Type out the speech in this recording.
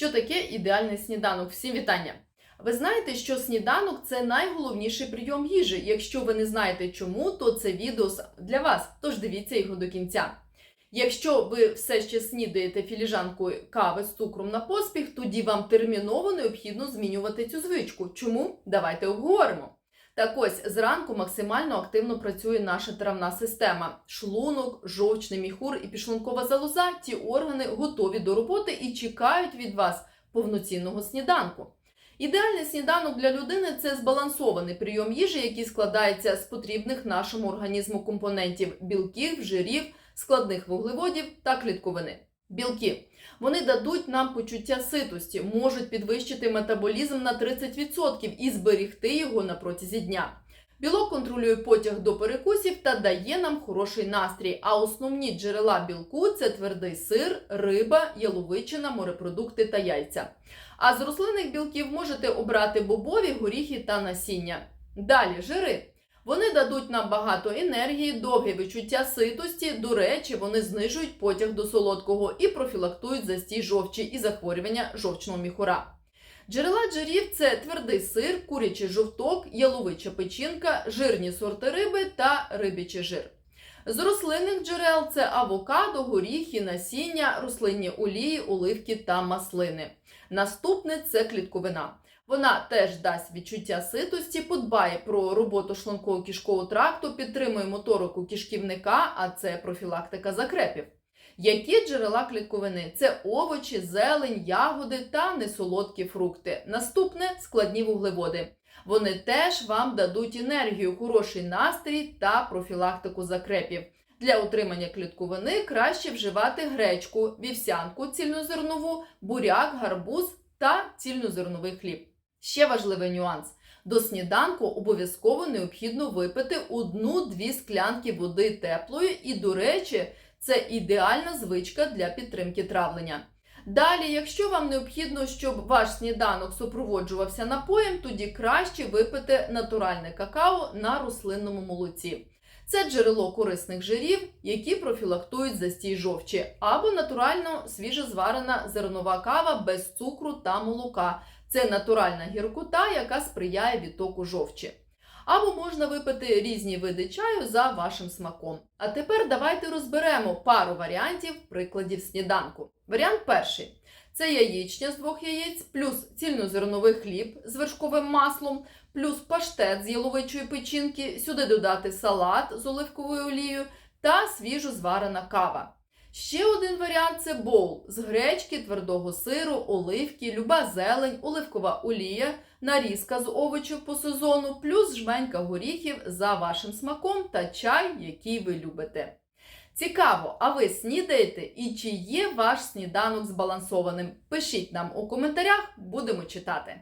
Що таке ідеальний сніданок? Всім вітання! Ви знаєте, що сніданок це найголовніший прийом їжі. Якщо ви не знаєте чому, то це відео для вас, тож дивіться його до кінця. Якщо ви все ще снідаєте філіжанкою кави з цукром на поспіх, тоді вам терміново необхідно змінювати цю звичку. Чому? Давайте обговоримо. Так ось зранку максимально активно працює наша травна система: шлунок, жовчний міхур і підшлункова залоза. Ті органи готові до роботи і чекають від вас повноцінного сніданку. Ідеальний сніданок для людини це збалансований прийом їжі, який складається з потрібних нашому організму компонентів білків, жирів, складних вуглеводів та клітковини. Білки вони дадуть нам почуття ситості, можуть підвищити метаболізм на 30% і зберігти його на протязі дня. Білок контролює потяг до перекусів та дає нам хороший настрій. А основні джерела білку це твердий сир, риба, яловичина, морепродукти та яйця. А з рослинних білків можете обрати бобові, горіхи та насіння. Далі жири. Вони дадуть нам багато енергії, довге відчуття ситості. До речі, вони знижують потяг до солодкого і профілактують застій жовчі і захворювання жовчного міхура. Джерела джирів це твердий сир, курячий жовток, яловича печінка, жирні сорти риби та рибячий жир. З рослинних джерел це авокадо, горіхи, насіння, рослинні олії, оливки та маслини. Наступне це клітковина. Вона теж дасть відчуття ситості, подбає про роботу шлунково кишкового тракту, підтримує моторику кишківника, а це профілактика закрепів. Які джерела клітковини? Це овочі, зелень, ягоди та несолодкі фрукти. Наступне складні вуглеводи. Вони теж вам дадуть енергію, хороший настрій та профілактику закрепів. Для утримання клітковини краще вживати гречку, вівсянку цільнозернову, буряк, гарбуз та цільнозерновий хліб. Ще важливий нюанс. До сніданку обов'язково необхідно випити одну-дві склянки води теплої, і, до речі, це ідеальна звичка для підтримки травлення. Далі, якщо вам необхідно, щоб ваш сніданок супроводжувався напоєм, тоді краще випити натуральне какао на рослинному молоці. Це джерело корисних жирів, які профілактують застій жовчі, або натурально свіжозварена зернова кава без цукру та молока. Це натуральна гіркота, яка сприяє відтоку жовчі. Або можна випити різні види чаю за вашим смаком. А тепер давайте розберемо пару варіантів прикладів сніданку. Варіант перший це яєчня з двох яєць, плюс цільнозерновий хліб з вершковим маслом, плюс паштет з яловичої печінки, сюди додати салат з оливковою олією та свіжо зварена кава. Ще один варіант це боул з гречки, твердого сиру, оливки, люба зелень, оливкова олія, нарізка з овочів по сезону, плюс жменька горіхів за вашим смаком та чай, який ви любите. Цікаво, а ви снідаєте і чи є ваш сніданок збалансованим? Пишіть нам у коментарях, будемо читати.